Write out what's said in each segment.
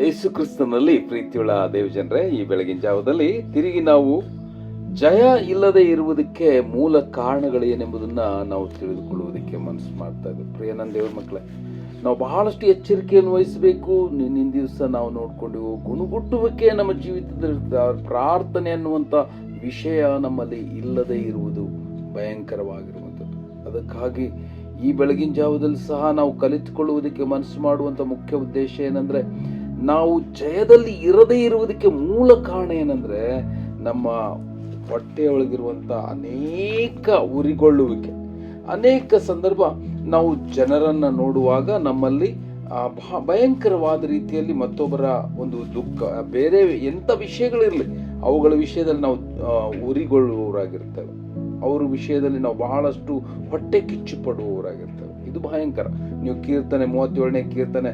ಯೇಸು ಕ್ರಿಸ್ತನಲ್ಲಿ ಪ್ರೀತಿಯುಳ್ಳ ದೇವಜನರೇ, ಈ ಬೆಳಗಿನ ಜಾವದಲ್ಲಿ ತಿರುಗಿ ನಾವು ಜಯ ಇಲ್ಲದೆ ಇರುವುದಕ್ಕೆ ಮೂಲ ಕಾರಣಗಳು ಏನೆಂಬುದನ್ನ ನಾವು ತಿಳಿದುಕೊಳ್ಳುವುದಕ್ಕೆ ಮನಸ್ಸು ಮಾಡ್ತಾ ಇದ್ದೀವಿ ಪ್ರಿಯ ನನ್ನ ದೇವ್ರ ಮಕ್ಕಳೇ, ನಾವು ಬಹಳಷ್ಟು ಎಚ್ಚರಿಕೆಯನ್ನು ವಹಿಸಬೇಕು. ನಿನ್ನಿನ ದಿವಸ ನಾವು ನೋಡಿಕೊಂಡು ಗುಣಗುಟ್ಟುವಿಕೆ ನಮ್ಮ ಜೀವಿತದಲ್ಲಿ. ಪ್ರಾರ್ಥನೆ ಅನ್ನುವಂಥ ವಿಷಯ ನಮ್ಮಲ್ಲಿ ಇಲ್ಲದೆ ಇರುವುದು ಭಯಂಕರವಾಗಿರುವಂಥದ್ದು. ಅದಕ್ಕಾಗಿ ಈ ಬೆಳಗಿನ ಜಾವದಲ್ಲಿ ಸಹ ನಾವು ಕಲಿತುಕೊಳ್ಳುವುದಕ್ಕೆ ಮನಸ್ಸು ಮಾಡುವಂಥ ಮುಖ್ಯ ಉದ್ದೇಶ ಏನಂದ್ರೆ ನಾವು ಜಯದಲ್ಲಿ ಇರದೇ ಇರುವುದಕ್ಕೆ ಮೂಲ ಕಾರಣ ಏನಂದ್ರೆ ನಮ್ಮ ಹೊಟ್ಟೆಯೊಳಗಿರುವಂಥ ಅನೇಕ ಉರಿಗೊಳ್ಳುವಿಕೆ. ಅನೇಕ ಸಂದರ್ಭ ನಾವು ಜನರನ್ನ ನೋಡುವಾಗ ನಮ್ಮಲ್ಲಿ ಭಯಂಕರವಾದ ರೀತಿಯಲ್ಲಿ ಮತ್ತೊಬ್ಬರ ಒಂದು ದುಃಖ, ಬೇರೆ ಎಂಥ ವಿಷಯಗಳಿರಲಿ ಅವುಗಳ ವಿಷಯದಲ್ಲಿ ನಾವು ಉರಿಗೊಳ್ಳುವವರಾಗಿರ್ತೇವೆ. ಅವ್ರ ವಿಷಯದಲ್ಲಿ ನಾವು ಬಹಳಷ್ಟು ಹೊಟ್ಟೆ ಕಿಚ್ಚು ಪಡುವವರಾಗಿರ್ತೇವೆ. ಇದು ಭಯಂಕರ. ನೀವು ಕೀರ್ತನೆ, ಮೂವತ್ತೇಳನೇ ಕೀರ್ತನೆ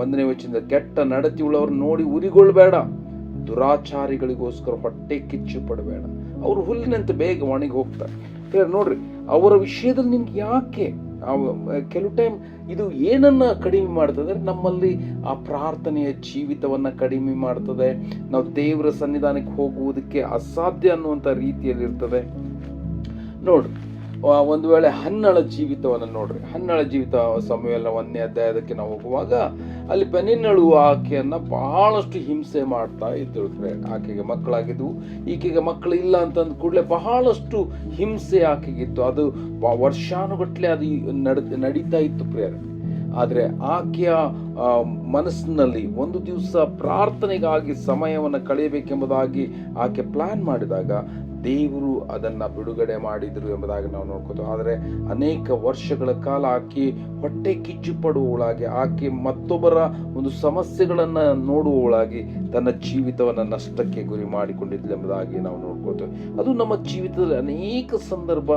ಒಂದನೇ ವಚನದ ಕೆಟ್ಟ ನಡತಿ ಉಳ್ಳವ್ರನ್ನ ನೋಡಿ ಉರಿಗೊಳ್ಬೇಡ. ದುರಾಚಾರಿಗಳಿಗೋಸ್ಕರ ಹೊಟ್ಟೆ ಕಿಚ್ಚು ಪಡಬೇಡ. ಅವರು ಹುಲ್ಲಿನಂತೆ ಬೇಗ ಒಣಗಿ ಹೋಗ್ತಾರೆ. ನೋಡ್ರಿ, ಅವರ ವಿಷಯದಲ್ಲಿ ನಿಮ್ಗೆ ಯಾಕೆ? ಕೆಲವು ಟೈಮ್ ಇದು ಏನನ್ನ ಕಡಿಮೆ ಮಾಡ್ತದೆ? ನಮ್ಮಲ್ಲಿ ಆ ಪ್ರಾರ್ಥನೆಯ ಜೀವಿತವನ್ನ ಕಡಿಮೆ ಮಾಡ್ತದೆ. ನಾವು ದೇವರ ಸನ್ನಿಧಾನಕ್ಕೆ ಹೋಗುವುದಕ್ಕೆ ಅಸಾಧ್ಯ ಅನ್ನುವಂಥ ರೀತಿಯಲ್ಲಿ ಇರ್ತದೆ ನೋಡ್ರಿ ಒಂದು ವೇಳೆ ಹನ್ನಳ ಜೀವಿತವನ್ನು ನೋಡ್ರಿ. ಹನ್ನಳ ಜೀವಿತ ಸಮಯಲ್ಲ ಒಂದನೇ ಅಧ್ಯಾಯದಕ್ಕೆ ನಾವು ಹೋಗುವಾಗ ಅಲ್ಲಿ ಪೆನಿನ್ನಳು ಆಕೆಯನ್ನ ಬಹಳಷ್ಟು ಹಿಂಸೆ ಮಾಡ್ತಾ ಇದ್ದಳು. ಆಕೆಗೆ ಮಕ್ಕಳಾಗಿದ್ವು ಈಕೆಗೆ ಮಕ್ಕಳು ಇಲ್ಲ ಅಂತಂದ ಕೂಡಲೇ ಬಹಳಷ್ಟು ಹಿಂಸೆ ಆಕೆಗಿತ್ತು. ಅದು ವರ್ಷಾನುಗಟ್ಟಲೆ ಅದು ನಡ, ನಡೀತಾ ಇತ್ತು ಪ್ರೇರಣೆ ಆದರೆ ಆಕೆಯ ಮನಸ್ಸಿನಲ್ಲಿ ಒಂದು ದಿವಸ ಪ್ರಾರ್ಥನೆಗಾಗಿ ಸಮಯವನ್ನು ಕಳೆಯಬೇಕೆಂಬುದಾಗಿ ಆಕೆ ಪ್ಲಾನ್ ಮಾಡಿದಾಗ ದೇವರು ಅದನ್ನ ಬಿಡುಗಡೆ ಮಾಡಿದರು ಎಂಬುದಾಗಿ ನಾವು ನೋಡ್ಕೋತೀವಿ. ಆದರೆ ಅನೇಕ ವರ್ಷಗಳ ಕಾಲ ಆಕೆ ಹೊಟ್ಟೆ ಕಿಚ್ಚು ಪಡುವವಳಾಗಿ, ಆಕೆ ಮತ್ತೊಬ್ಬರ ಒಂದು ಸಮಸ್ಯೆಗಳನ್ನ ನೋಡುವವಳಾಗಿ ತನ್ನ ಜೀವಿತವನ್ನು ನಷ್ಟಕ್ಕೆ ಗುರಿ ಮಾಡಿಕೊಂಡಿದ್ಲು ಎಂಬುದಾಗಿ ನಾವು ನೋಡ್ಕೋತೇವೆ. ಅದು ನಮ್ಮ ಜೀವಿತದಲ್ಲಿ ಅನೇಕ ಸಂದರ್ಭ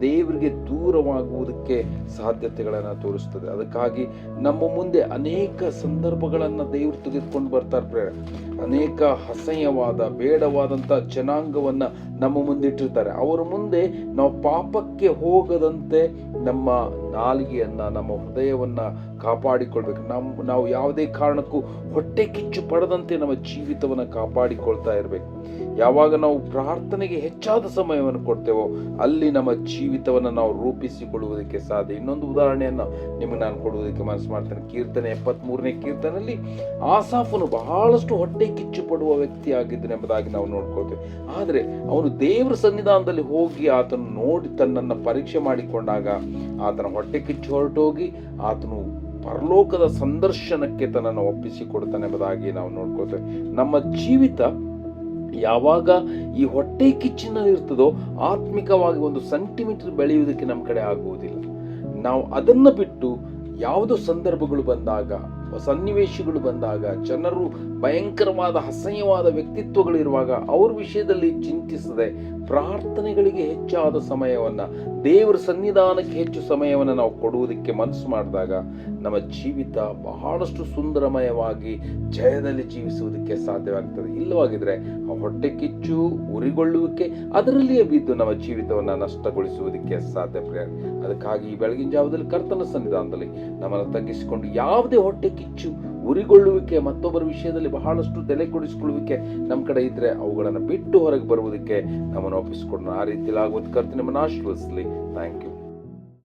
ದೇವರಿಗೆ ದೂರವಾಗುವುದಕ್ಕೆ ಸಾಧ್ಯತೆಗಳನ್ನು ತೋರಿಸ್ತದೆ. ಅದಕ್ಕಾಗಿ ನಮ್ಮ ಮುಂದೆ ಅನೇಕ ಸಂದರ್ಭಗಳನ್ನು ದೇವರು ತೆಗೆದುಕೊಂಡು ಬರ್ತಾರೆ ಅನೇಕ ಅಸಹ್ಯವಾದ ಬೇಡವಾದಂಥ ಜನಾಂಗವನ್ನ ನಮ್ಮ ಮುಂದಿಟ್ಟಿರ್ತಾರೆ ಅವರ ಮುಂದೆ ನಾವು ಪಾಪಕ್ಕೆ ಹೋಗದಂತೆ ನಮ್ಮ ನಾಲಿಗೆಯನ್ನು ನಮ್ಮ ಹೃದಯವನ್ನ ಕಾಪಾಡಿಕೊಳ್ಬೇಕು. ನಮ್ಮ ನಾವು ಯಾವುದೇ ಕಾರಣಕ್ಕೂ ಹೊಟ್ಟೆ ಕಿಚ್ಚು ಪಡದಂತೆ ನಮ್ಮ ಜೀವಿತವನ್ನು ಕಾಪಾಡಿಕೊಳ್ತಾ ಇರಬೇಕು. ಯಾವಾಗ ನಾವು ಪ್ರಾರ್ಥನೆಗೆ ಹೆಚ್ಚಾದ ಸಮಯವನ್ನು ಕೊಡ್ತೇವೋ, ಅಲ್ಲಿ ನಮ್ಮ ಜೀವಿತವನ್ನು ನಾವು ರೂಪಿಸಿಕೊಳ್ಳುವುದಕ್ಕೆ ಸಾಧ್ಯ. ಇನ್ನೊಂದು ಉದಾಹರಣೆಯನ್ನು ನಿಮಗೆ ನಾನು ಕೊಡುವುದಕ್ಕೆ ಮನಸ್ಸು ಮಾಡ್ತೇನೆ. ಕೀರ್ತನೆ ಎಪ್ಪತ್ಮೂರನೇ ಕೀರ್ತನೆಯಲ್ಲಿ ಆಸಾಫನು ಬಹಳಷ್ಟು ಹೊಟ್ಟೆ ಕಿಚ್ಚು ಪಡುವ ವ್ಯಕ್ತಿ ಆಗಿದ್ದನು ಎಂಬುದಾಗಿ ನಾವು ನೋಡ್ಕೊಳ್ತೇವೆ. ಆದರೆ ಅವನು ದೇವರ ಸನ್ನಿಧಾನದಲ್ಲಿ ಹೋಗಿ ಆತನು ನೋಡಿ ತನ್ನನ್ನು ಪರೀಕ್ಷೆ ಮಾಡಿಕೊಂಡಾಗ ಆತನ ಹೊಟ್ಟೆ ಕಿಚ್ಚು ಹೊರಟೋಗಿ ಆತನು ಪರಲೋಕದ ಸಂದರ್ಶನಕ್ಕೆ ತನ್ನನ್ನು ಒಪ್ಪಿಸಿಕೊಡ್ತಾನೆ ಎಂಬುದಾಗಿ ನಾವು ನೋಡ್ಕೋತೇವೆ ನಮ್ಮ ಜೀವಿತ ಯಾವಾಗ ಈ ಹೊಟ್ಟೆ ಕಿಚ್ಚಿನಲ್ಲಿ ಇರ್ತದೋ ಆತ್ಮಿಕವಾಗಿ ಒಂದು ಸೆಂಟಿಮೀಟರ್ ಬೆಳೆಯುವುದಕ್ಕೆ ನಮ್ಮ ಕಡೆ ಆಗುವುದಿಲ್ಲ. ನಾವು ಅದನ್ನು ಬಿಟ್ಟು ಯಾವುದೋ ಸಂದರ್ಭಗಳು ಬಂದಾಗ ಸನ್ನಿವೇಶಗಳು ಬಂದಾಗ, ಜನರು ಭಯಂಕರವಾದ, ಅಸಹ್ಯವಾದ ವ್ಯಕ್ತಿತ್ವಗಳಿರುವಾಗ ಅವ್ರ ವಿಷಯದಲ್ಲಿ ಚಿಂತಿಸದೆ ಪ್ರಾರ್ಥನೆಗಳಿಗೆ ಹೆಚ್ಚಾದ ಸಮಯವನ್ನ, ದೇವರ ಸನ್ನಿಧಾನಕ್ಕೆ ಹೆಚ್ಚು ಸಮಯವನ್ನು ನಾವು ಕೊಡುವುದಕ್ಕೆ ಮನಸ್ಸು ಮಾಡಿದಾಗ ನಮ್ಮ ಜೀವಿತ ಬಹಳಷ್ಟು ಸುಂದರಮಯವಾಗಿ ಜಯದಲ್ಲಿ ಜೀವಿಸುವುದಕ್ಕೆ ಸಾಧ್ಯವಾಗ್ತದೆ. ಇಲ್ಲವಾಗಿದ್ರೆ ಆ ಹೊಟ್ಟೆ ಕಿಚ್ಚು, ಉರಿಗೊಳ್ಳುವಿಕೆ, ಅದರಲ್ಲಿಯೇ ಬಿದ್ದು ನಮ್ಮ ಜೀವಿತವನ್ನು ನಷ್ಟಗೊಳಿಸುವುದಕ್ಕೆ ಸಾಧ್ಯ ಅದಕ್ಕಾಗಿ ಈ ಬೆಳಗಿನ ಜಾವದಲ್ಲಿ ಕರ್ತನ ಸನ್ನಿಧಾನದಲ್ಲಿ ನಮ್ಮನ್ನು ತಗ್ಗಿಸಿಕೊಂಡು ಯಾವುದೇ ಹೊಟ್ಟೆ ಕಿಚ್ಚು, ಉರಿಗೊಳ್ಳುವಿಕೆ ಮತ್ತೊಬ್ಬರ ವಿಷಯದಲ್ಲಿ ಬಹಳಷ್ಟು ತಲೆ ಕೊಡಿಸಿಕೊಳ್ಳುವಿಕೆ ನಮ್ಮ ಕಡೆ ಇದ್ರೆ ಅವುಗಳನ್ನು ಬಿಟ್ಟು ಹೊರಗೆ ಬರುವುದಕ್ಕೆ ನಮ್ಮನ್ನು ಒಪ್ಪಿಸಿಕೊಂಡು ಆ ರೀತಿಯಲ್ಲಿ ಆಗುವುದು ಕರ್ತ ನಿಮ್ಮನ್ನು ಆಶೀರ್ವದಿಸಲಿ ಥ್ಯಾಂಕ್ ಯು